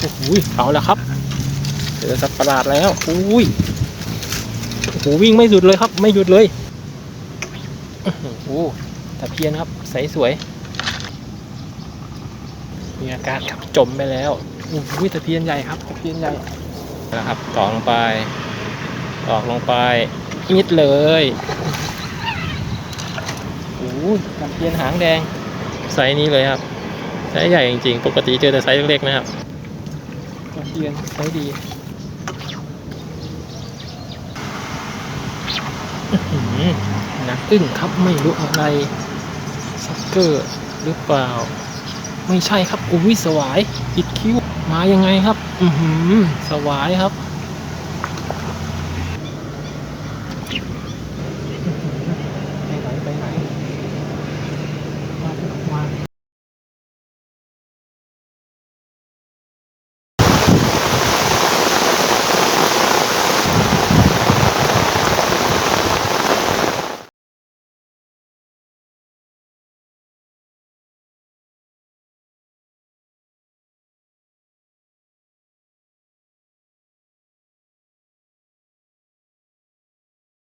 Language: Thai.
โอ้โหเอาแล้วครับเจอสัตว์ประหลาดแล้วอุ้ยโอ้โหวิ่งไม่หยุดเลยครับ ไม่หยุดเลยโอ้โหตะเพียนครับใสสวยมีอาการครับจมไปแล้วโอ้โหตะเพียนใหญ่ครับตะเพียนใหญ่นะครับตอกลงไปตอกลงไปมิดเลยโอ้โหตะเพียนหางแดงไซส์นี้เลยครับไซส์ใหญ่จริงๆ ปกติเจอแต่ไซส์เล็กๆนะครับ เทียนใช้ดีอือหือนักอึ้งครับไม่รู้อะไรซักเกอร์หรือเปล่า ไม่ใช่ครับอุ้ยสวายปิดคิ้วมายังไงครับ อือหือสวายครับ